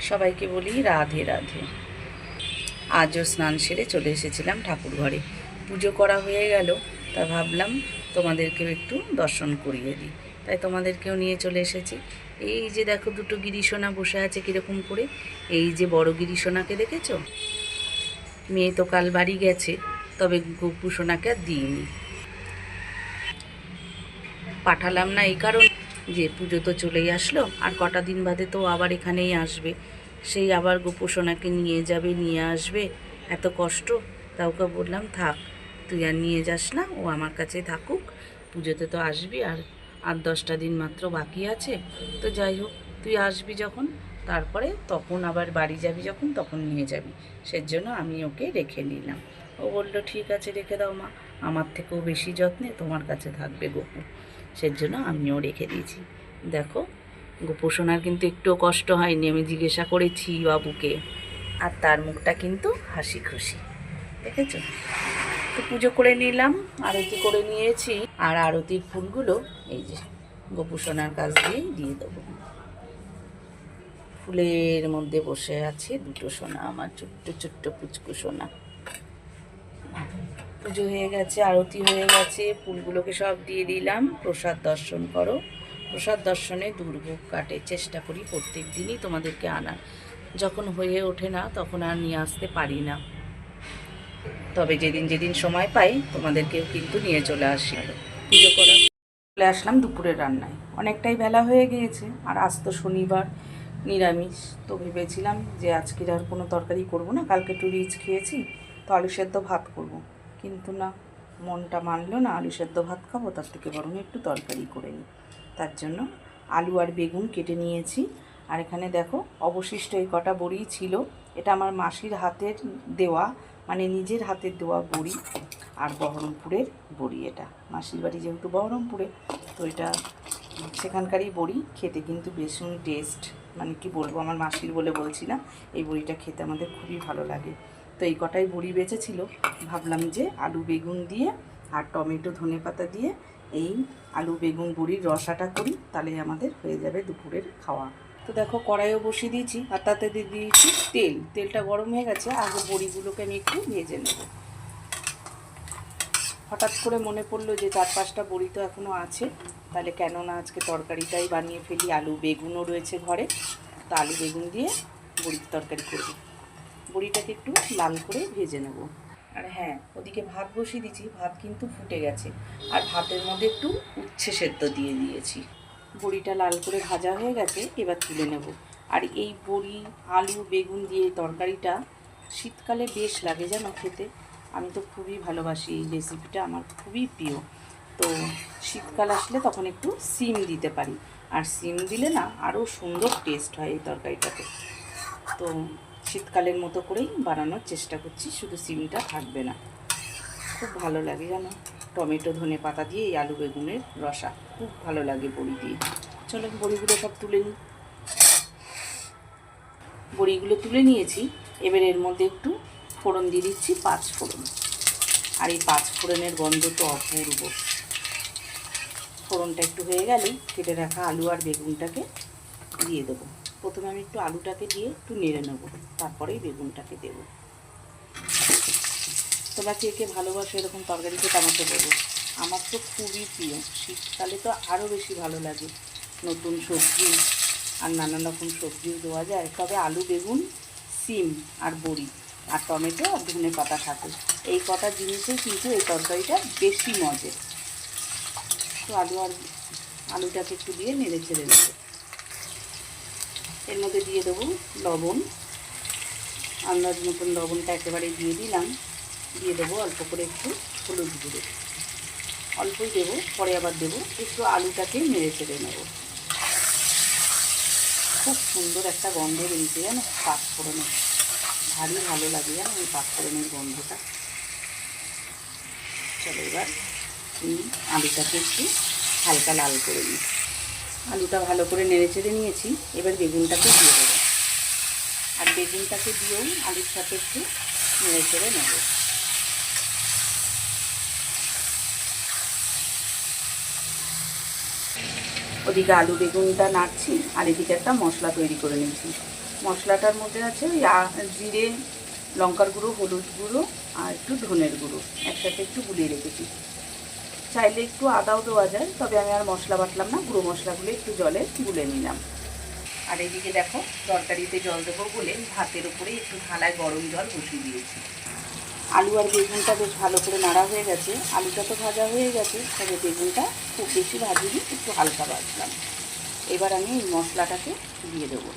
সবাইকে বলি রাধে রাধে। আজও স্নান সেরে চলে এসেছিলাম ঠাকুর ঘরে। পুজো করা হয়ে গেল, তা ভাবলাম তোমাদেরকেও একটু দর্শন করিয়ে দিই। তাই তোমাদেরকেও নিয়ে চলে এসেছি। এই যে দেখো দুটো গিরিশোনা বসে আছে কীরকম করে। এই যে বড় গিরিশোনাকে দেখেছ? মেয়ে তো কাল বাড়ি গেছে, তবে গপু সোনাকে আর দিইনি। পাঠালাম না এই কারণ। যে পুজো তো চলেই আসলো, আর কটা দিন বাদে তো আবার এখানেই আসবে। সেই আবার গোপোষণাকে নিয়ে যাবে, নিয়ে আসবে। এত কষ্ট। তা ওকে বললাম, থাক, তুই আর নিয়ে যাস না, ও আমার কাছে থাকুক। পুজোতে তো আসবি, আর আর দশটা দিন মাত্র বাকি আছে। তো যাই হোক, তুই আসবি যখন, তারপরে তখন আবার বাড়ি যাবি যখন, তখন নিয়ে যাবি। সেজন্য আমি ওকে রেখে নিলাম ও বলল, ঠিক আছে, রেখে দাও মা। আমার থেকেও বেশি যত্নে তোমার কাছে থাকবে গপু। সেজন্য আমিও রেখে দিয়েছি। দেখো গোপোষণার কিন্তু একটুও কষ্ট হয়নি, আমি জিজ্ঞাসা করেছি বাবুকে। আর তার মুখটা কিন্তু হাসি খুশি দেখেছ? তো পুজো করে নিলাম, আরতি করে নিয়েছি। আর আরতির ফুলগুলো এই যে গোপুসোনার কাছ দিয়েই দিয়ে দেবো। ফুলের মধ্যে বসে আছে দুটো সোনা, আমার ছোট্ট ছোট্ট পুচকু সোনা। পুজো হয়ে গেছে, আরতি হয়ে গেছে, ফুলগুলোকে সব দিয়ে দিলাম। প্রসাদ দর্শন করো। প্রসাদ দর্শনে দুর্ভোগ কাটে, চেষ্টা করি প্রত্যেক দিনই তোমাদেরকে আনার। যখন হয়ে ওঠে না, তখন আর নিয়ে আসতে পারি না। তবে যেদিন যেদিন সময় পাই, তোমাদেরকেও কিন্তু নিয়ে চলে আসি। পুজো করা চলে আসলাম দুপুরের রান্নায়। অনেকটাই বেলা হয়ে গিয়েছে, আর আজ তো শনিবার, নিরামিষ। তো ভেবেছিলাম যে আজকের আর কোনো তরকারি করব না, কালকে একটু রিচ খেয়েছি, তো আলু সেদ্ধ ভাত করব। কিন্তু না, মনটা মানলো না, আলু সেদ্ধ ভাত খাব, তার থেকে বরং একটু তরকারি করে নিই। তার জন্য আলু আর বেগুন কেটে নিয়েছি। আর এখানে দেখো, অবশিষ্ট এই কটা বড়ি ছিল। এটা আমার মাসির হাতের দেওয়া মানে নিজের হাতের দেওয়া বড়ি আর বহরমপুরের বড়ি এটা। মাসির বাড়ি যেহেতু বহরমপুরে, তো এটা সেখানকারই বড়ি। খেতে কিন্তু ভীষণ টেস্ট মানে কি বলব, আমার মাসির বলে বলছি না, এই বড়িটা খেতে আমাদের খুবই ভালো লাগে। তো এই কটাই বড়ি বেঁচেছিল। ভাবলাম যে আলু বেগুন দিয়ে আর টমেটো ধনে পাতা দিয়ে এই আলু বেগুন বড়ির রসাটা করি, তাহলে আমাদের হয়ে যাবে দুপুরের খাওয়া। তো দেখো কড়াইও বসিয়ে দিয়েছি আর তাতে দিয়ে দিয়েছি তেল। তেলটা গরম হয়ে গেছে, আগে বড়িগুলোকে আমি একটু ভেজে নেব। হঠাৎ করে মনে পড়ল যে চার পাঁচটা বড়ি তো এখনও আছে, তাহলে কেন না আজকে তরকারিটাই বানিয়ে ফেলি। আলু বেগুনও রয়েছে ঘরে, তো আলু বেগুন দিয়ে বড়ির তরকারি করব। বড়িটাকে একটু লাল করে ভেজে নেব। আর হ্যাঁ ওদিকে ভাত বসিয়ে দিয়েছি ভাত কিন্তু ফুটে গেছে। আর ভাতের মধ্যে একটু উচ্ছে সেদ্ধ দিয়ে দিয়েছি। বড়িটা লাল করে ভাজা হয়ে গেছে এবার তুলে নেব। আর এই বড়ি আলু বেগুন দিয়ে তরকারিটা শীতকালে বেশ লাগে জানো খেতে। আমি তো খুবই ভালোবাসি এই রেসিপিটা আমার খুবই প্রিয়। তো শীতকাল আসলে তখন একটু সিম দিতে পারি। আর সিম দিলে না আরও সুন্দর টেস্ট হয় এই তরকারিটাতে। তো শীতকালের মতো করেই বানানোর চেষ্টা করছি, শুধু সিমটা থাকবে না। খুব ভালো লাগে জানো, টমেটো, ধনে পাতা দিয়ে এই আলু বেগুনের রসা, খুব ভালো লাগে বড়ি দিয়ে। চলো বড়িগুলো সব তুলে নিই। বড়িগুলো তুলে নিয়েছি, এবার এর মধ্যে একটু ফোড়ন দিয়ে দিচ্ছি পাঁচ ফোড়ন। আর এই পাঁচ ফোড়নের গন্ধ তো অপূর্ব। ফোড়নটা একটু হয়ে গেলেই কেটে রাখা আলু আর বেগুনটাকে দিয়ে দেবো। প্রথমে আমি একটু আলুটাকে দিয়ে একটু নেড়ে নেব। তারপরেই বেগুনটাকে দেবো। তোমরা কে কে ভালোবাসো এরকম তরকারি খেতে আমাকে বলো আমার তো খুবই প্রিয়। শীতকালে তো আরও বেশি ভালো লাগে। নতুন সবজি আর নানান রকম সবজিও দেওয়া যায়। তবে আলু, বেগুন, সিম আর বড়ি আর টমেটো আর ধনে পাতা থাকে। এই কটা জিনিসেই কিন্তু এই তরকারিটা বেশি মজে। তো আলু আর আলুটাকে একটু দিয়ে নেড়ে ছেড়ে নেব। এর মধ্যে দিয়ে দেবো লবণ। আন্দাজ মতন লবণটা একেবারে দিয়ে দিলাম। দিয়ে দেবো অল্প করে একটু হলুদ গুঁড়ো। অল্পই দেবো, পরে আবার দেবো। একটু আলুটাকে মেরে চেড়ে নেব। খুব সুন্দর একটা গন্ধ বেরিয়েছে জানো, পাঁচফোড়নের। ভারী ভালো লাগে জানো ওই পাঁচফোড়নের গন্ধটা। চলো এবার আলুটাকে একটু হালকা লাল করে নিই আলুটা ভালো করে নেড়ে চেড়ে নিয়েছি। এবার বেগুনটাকে দিয়ে দেবো। আর বেগুনটাকে দিয়েও আলুর সাথে একটু নেড়ে চেড়ে নেব। ওদিকে আলু বেগুনটা নাড়ছি, আর এদিকে একটা মশলা তৈরি করে নিয়েছি। মশলাটার মধ্যে আছে ওই জিরে, লঙ্কার গুঁড়ো, হলুদ গুঁড়ো, আর একটু ধনের গুঁড়ো। একসাথে একটু গুলিয়ে রেখেছি। চাইলে একটু আদাও দেওয়া যায়, তবে আমি আর মশলা বাটলাম না, গুঁড়ো মশলাগুলো একটু জলে গুলে নিলাম। আর এদিকে দেখো, তরকারিতে জল দেবো বলে ভাতের উপরে একটু থালায় গরম জল বসিয়ে দিয়েছি। আলু আর বেগুনটা বেশ ভালো করে নাড়া হয়ে গেছে। আলুটা তো ভাজা হয়ে গেছে, তবে বেগুনটা খুব বেশি ভাজিনি, একটু হালকা ভাজলাম। এবার আমি এই মশলাটাকে দিয়ে দেবো।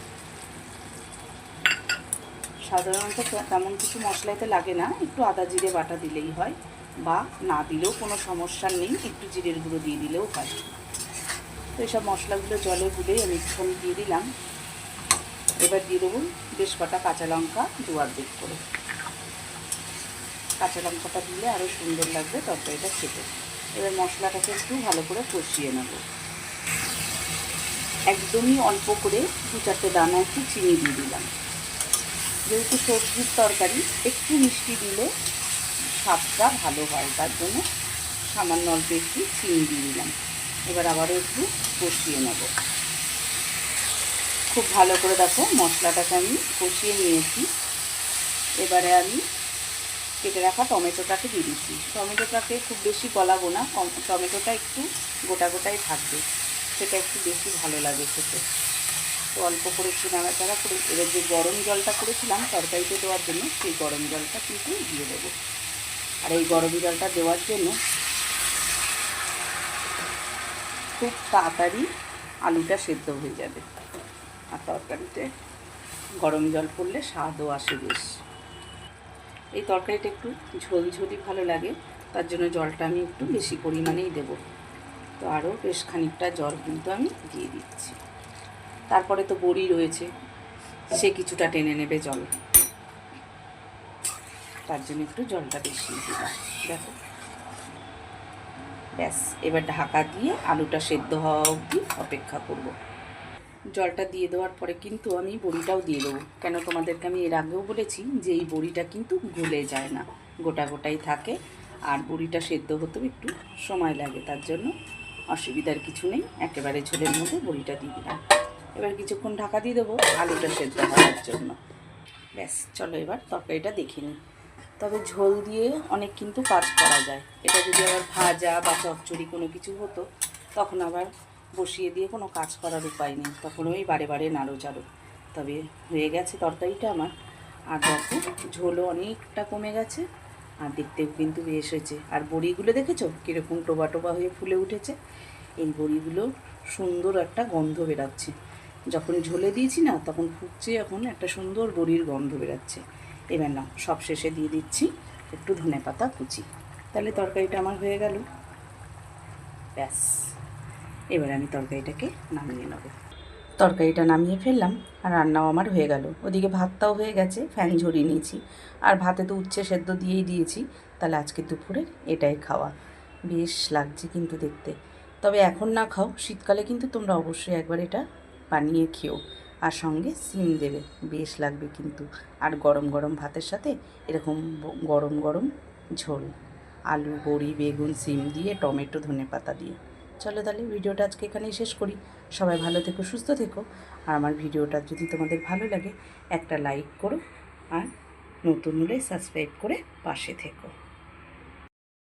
সাধারণত তেমন কিছু মশলাতে লাগে না, একটু আদা জিরে বাটা দিলেই হয়। বা না দিলেও কোনো সমস্যা নেই, একটু জিরের গুঁড়ো দিয়ে দিলেও হয়। তো এইসব মশলাগুলো জলে গুলেই আমি একটু দিয়ে দিলাম। এবার দিয়ে দেবো বেশ কটা কাঁচা লঙ্কা দুয়ার দিক করে। কাঁচা লঙ্কাটা দিলে আরও সুন্দর লাগবে, তরকারিটা খেতে। এবার মশলাটাকে একটু ভালো করে কষিয়ে নেব। একদমই অল্প করে দু চারটে দানা একটু চিনি দিয়ে দিলাম। যেহেতু সবজির তরকারি, একটু মিষ্টি দিলে স্বাদটা ভালো হয়, তার জন্য সামান্য অল্প একটু চিনি দিয়ে দিলাম। এবার আবারও একটু কষিয়ে নেব। খুব ভালো করে দেখো মশলাটাকে আমি কষিয়ে নিয়েছি। এবারে আমি কেটে রাখা টমেটোটাকে দিয়ে দিচ্ছি। টমেটোটাকে খুব বেশি গলাবো না টমেটোটা একটু গোটা গোটাই থাকবে। সেটা একটু বেশি ভালো লাগে খেতে। তো অল্প করে একটু নাড়াচাড়া করে, এবার যে গরম জলটা করেছিলাম তরকারিতে দেওয়ার জন্য সেই গরম জলটা কিন্তু দিয়ে দেবো। আর এই গরম জলটা দেওয়ার জন্য খুব তাড়াতাড়ি আলুটা সেদ্ধ হয়ে যাবে। আর তরকারিতে গরম জল পড়লে স্বাদও আসে বেশ। এই তরকারিটা একটু ঝোলঝোলি ভালো লাগে, তার জন্য জলটা আমি একটু বেশি পরিমাণেই দেবো। তো আরও বেশ খানিকটা জল কিন্তু আমি দিয়ে দিচ্ছি। তারপরে তো বড়ি রয়েছে, সে কিছুটা টেনে নেবে জল। তার জন্য একটু জলটা বেশি দিলাম দেখো। ব্যাস, এবার ঢাকা দিয়ে আলুটা সেদ্ধ হওয়া অবধি অপেক্ষা করব। জলটা দিয়ে দেওয়ার পরে কিন্তু আমি বড়িটাও দিয়ে দেবো। কেন তোমাদেরকে আমি এর আগেও বলেছি যে এই বড়িটা কিন্তু গলে যায় না, গোটা গোটাই থাকে। আর বড়িটা সেদ্ধ হতেও একটু সময় লাগে, তার জন্য অসুবিধার কিছু নেই, একেবারে ঝোলের মধ্যে বড়িটা দিয়ে দিলাম। এবার কিছুক্ষণ ঢাকা দিয়ে দেবো আলুটা সেদ্ধ হওয়ার জন্য। ব্যাস, চলো এবার তরকারিটা দেখে নিই। তবে ঝোল দিয়ে অনেক কিন্তু কাজ করা যায়। এটা যদি আবার ভাজা বা চচ্চড়ি কোনো কিছু হতো, তখন আবার বসিয়ে দিয়ে কোনো কাজ করার উপায় নেই। তখন ওই বারে বারে নাড়ো চাড়ো তবে হয়ে গেছে তরকারিটা আমার। আর দেখো, ঝোলও অনেকটা কমে গেছে আর দেখতেও কিন্তু বেশ হয়েছে। আর বড়িগুলো দেখেছ? কীরকম টোবা টোবা হয়ে ফুলে উঠেছে। এই বড়িগুলো সুন্দর একটা গন্ধ বেরাচ্ছে। যখন ঝোলে দিয়েছি না, তখন ফুটছে এখন একটা সুন্দর বড়ির গন্ধ বেরাচ্ছে। এবার না সব শেষে দিয়ে দিচ্ছি একটু ধনে পাতা কুচি। তাহলে তরকারিটা আমার হয়ে গেল। ব্যাস। এবার আমি তরকারিটাকে নামিয়ে নেব। তরকারিটা নামিয়ে ফেললাম আর রান্নাও আমার হয়ে গেল। ওদিকে ভাতটাও হয়ে গেছে, ফ্যান ঝরিয়ে নিয়েছি। আর ভাতে তো উচ্ছে সেদ্ধ দিয়েই দিয়েছি, তাহলে আজকে দুপুরে এটাই খাওয়া। বেশ লাগছে কিন্তু দেখতে। তবে এখন না খাও, শীতকালে কিন্তু তোমরা অবশ্যই একবার এটা বানিয়ে খেও। আর সঙ্গে সিম দেবে। বেশ লাগবে কিন্তু। আর গরম গরম ভাতের সাথে এরকম গরম গরম ঝোল। আলু, বড়ি, বেগুন, সিম দিয়ে, টমেটো, ধনে পাতা দিয়ে। চলো তাহলে ভিডিওটা আজকে এখানেই শেষ করি। সবাই ভালো থেকো, সুস্থ থেকো। আর আমার ভিডিওটা যদি তোমাদের ভালো লাগে, একটা লাইক করো আর নতুন হলে সাবস্ক্রাইব করে পাশে থেকো।